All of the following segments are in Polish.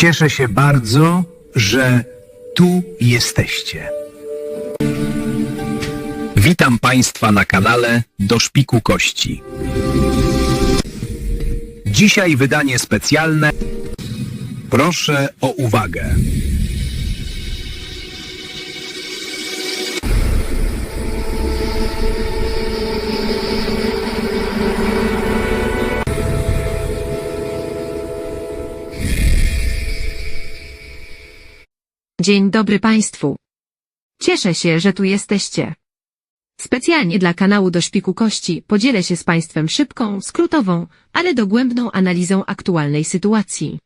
Cieszę się bardzo, że tu jesteście. Witam Państwa na kanale Do Szpiku Kości. Dzisiaj wydanie specjalne. Proszę o uwagę. Dzień dobry Państwu. Cieszę się, że tu jesteście. Specjalnie dla kanału do Szpiku Kości podzielę się z Państwem szybką, skrótową, ale dogłębną analizą aktualnej sytuacji.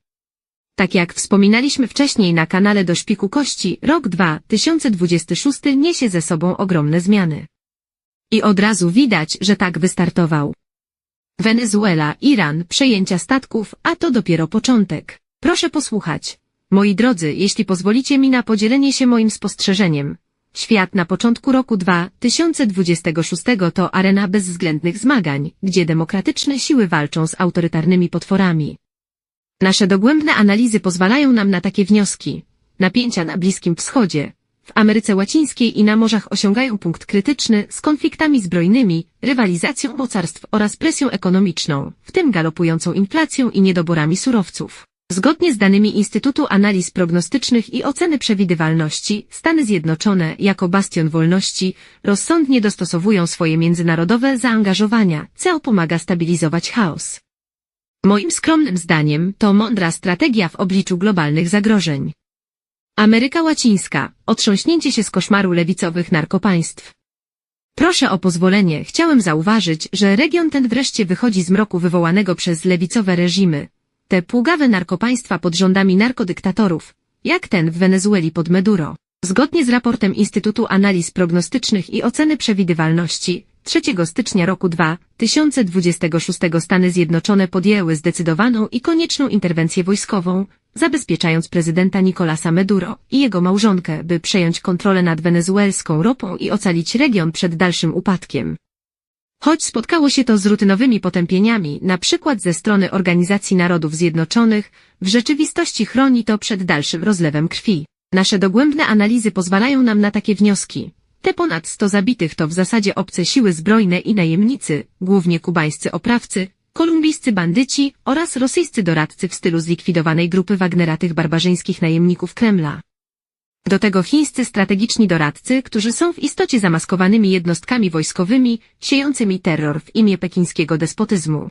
Tak jak wspominaliśmy wcześniej na kanale do Szpiku Kości, rok 2026 niesie ze sobą ogromne zmiany. I od razu widać, że tak wystartował. Wenezuela, Iran, przejęcia statków, a to dopiero początek. Proszę posłuchać. Moi drodzy, jeśli pozwolicie mi na podzielenie się moim spostrzeżeniem. Świat na początku roku 2026 to arena bezwzględnych zmagań, gdzie demokratyczne siły walczą z autorytarnymi potworami. Nasze dogłębne analizy pozwalają nam na takie wnioski. Napięcia na Bliskim Wschodzie, w Ameryce Łacińskiej i na morzach osiągają punkt krytyczny z konfliktami zbrojnymi, rywalizacją mocarstw oraz presją ekonomiczną, w tym galopującą inflacją i niedoborami surowców. Zgodnie z danymi Instytutu Analiz Prognostycznych i Oceny Przewidywalności, Stany Zjednoczone, jako bastion wolności, rozsądnie dostosowują swoje międzynarodowe zaangażowania, co pomaga stabilizować chaos. Moim skromnym zdaniem to mądra strategia w obliczu globalnych zagrożeń. Ameryka Łacińska, otrząśnięcie się z koszmaru lewicowych narkopaństw. Proszę o pozwolenie, chciałem zauważyć, że region ten wreszcie wychodzi z mroku wywołanego przez lewicowe reżimy, te pługawe narkopaństwa pod rządami narkodyktatorów, jak ten w Wenezueli pod Meduro. Zgodnie z raportem Instytutu Analiz Prognostycznych i Oceny Przewidywalności, 3 stycznia roku 2026 Stany Zjednoczone podjęły zdecydowaną i konieczną interwencję wojskową, zabezpieczając prezydenta Nicolasa Maduro i jego małżonkę, by przejąć kontrolę nad wenezuelską ropą i ocalić region przed dalszym upadkiem. Choć spotkało się to z rutynowymi potępieniami, na przykład ze strony Organizacji Narodów Zjednoczonych, w rzeczywistości chroni to przed dalszym rozlewem krwi. Nasze dogłębne analizy pozwalają nam na takie wnioski. Te ponad 100 zabitych to w zasadzie obce siły zbrojne i najemnicy, głównie kubańscy oprawcy, kolumbijscy bandyci oraz rosyjscy doradcy w stylu zlikwidowanej grupy Wagnera tych barbarzyńskich najemników Kremla. Do tego chińscy strategiczni doradcy, którzy są w istocie zamaskowanymi jednostkami wojskowymi, siejącymi terror w imię pekińskiego despotyzmu.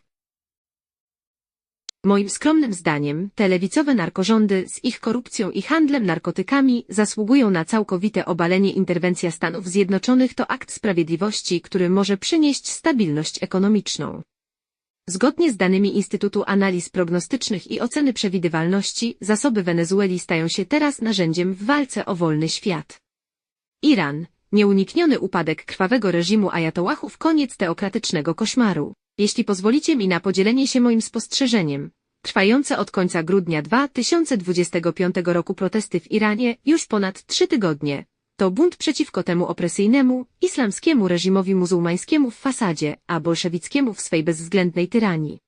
Moim skromnym zdaniem, te lewicowe narkorządy z ich korupcją i handlem narkotykami zasługują na całkowite obalenie interwencja Stanów Zjednoczonych to akt sprawiedliwości, który może przynieść stabilność ekonomiczną. Zgodnie z danymi Instytutu Analiz Prognostycznych i Oceny Przewidywalności, zasoby Wenezueli stają się teraz narzędziem w walce o wolny świat. Iran, nieunikniony upadek krwawego reżimu ajatołachów, koniec teokratycznego koszmaru. Jeśli pozwolicie mi na podzielenie się moim spostrzeżeniem, trwające od końca grudnia 2025 roku protesty w Iranie już ponad trzy tygodnie, to bunt przeciwko temu opresyjnemu, islamskiemu reżimowi muzułmańskiemu w fasadzie, a bolszewickiemu w swej bezwzględnej tyranii.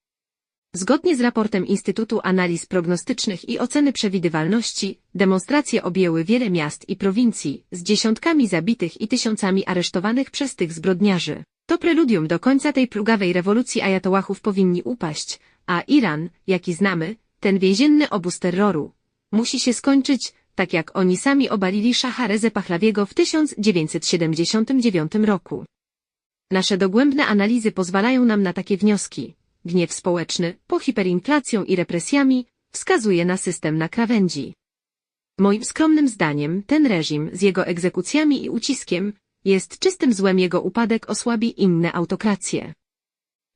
Zgodnie z raportem Instytutu Analiz Prognostycznych i Oceny Przewidywalności, demonstracje objęły wiele miast i prowincji, z dziesiątkami zabitych i tysiącami aresztowanych przez tych zbrodniarzy. To preludium do końca tej plugawej rewolucji ajatołachów powinni upaść, a Iran, jaki znamy, ten więzienny obóz terroru, musi się skończyć, tak jak oni sami obalili Szacha Rezę Pachlawiego w 1979 roku. Nasze dogłębne analizy pozwalają nam na takie wnioski. Gniew społeczny, po hiperinflacją i represjami, wskazuje na system na krawędzi. Moim skromnym zdaniem, ten reżim z jego egzekucjami i uciskiem jest czystym złem jego upadek osłabi inne autokracje.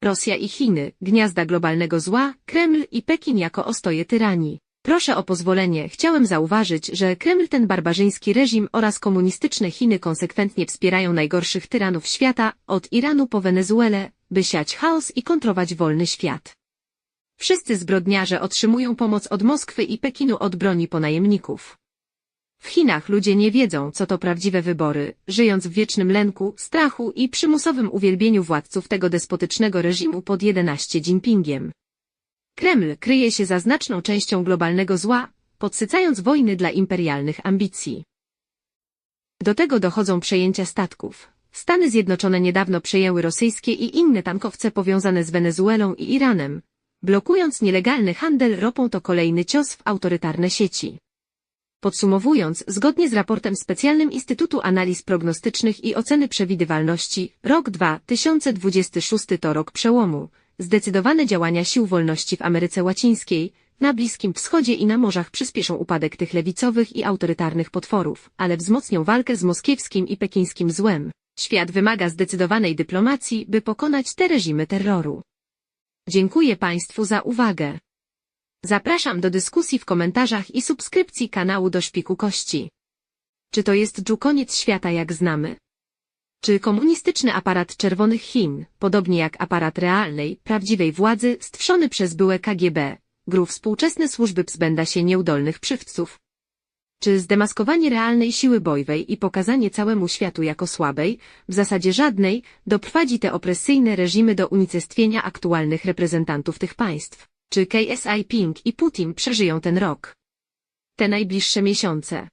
Rosja i Chiny, gniazda globalnego zła, Kreml i Pekin jako ostoje tyranii. Proszę o pozwolenie, chciałem zauważyć, że Kreml ten barbarzyński reżim oraz komunistyczne Chiny konsekwentnie wspierają najgorszych tyranów świata, od Iranu po Wenezuelę, by siać chaos i kontrować wolny świat. Wszyscy zbrodniarze otrzymują pomoc od Moskwy i Pekinu od broni po najemników. W Chinach ludzie nie wiedzą, co to prawdziwe wybory, żyjąc w wiecznym lęku, strachu i przymusowym uwielbieniu władców tego despotycznego reżimu pod 11 Jinpingiem. Kreml kryje się za znaczną częścią globalnego zła, podsycając wojny dla imperialnych ambicji. Do tego dochodzą przejęcia statków. Stany Zjednoczone niedawno przejęły rosyjskie i inne tankowce powiązane z Wenezuelą i Iranem. Blokując nielegalny handel ropą to kolejny cios w autorytarne sieci. Podsumowując, zgodnie z raportem Specjalnym Instytutu Analiz Prognostycznych i Oceny Przewidywalności, rok 2026 to rok przełomu. Zdecydowane działania sił wolności w Ameryce Łacińskiej, na Bliskim Wschodzie i na morzach przyspieszą upadek tych lewicowych i autorytarnych potworów, ale wzmocnią walkę z moskiewskim i pekińskim złem. Świat wymaga zdecydowanej dyplomacji, by pokonać te reżimy terroru. Dziękuję Państwu za uwagę. Zapraszam do dyskusji w komentarzach i subskrypcji kanału do Szpiku Kości. Czy to jest dżu koniec świata jak znamy? Czy komunistyczny aparat czerwonych Chin, podobnie jak aparat realnej, prawdziwej władzy, stworzony przez byłe KGB, gru współczesne służby zbęda się nieudolnych przywódców? Czy zdemaskowanie realnej siły bojwej i pokazanie całemu światu jako słabej, w zasadzie żadnej, doprowadzi te opresyjne reżimy do unicestwienia aktualnych reprezentantów tych państw? Czy KSI Ping i Putin przeżyją ten rok? Te najbliższe miesiące.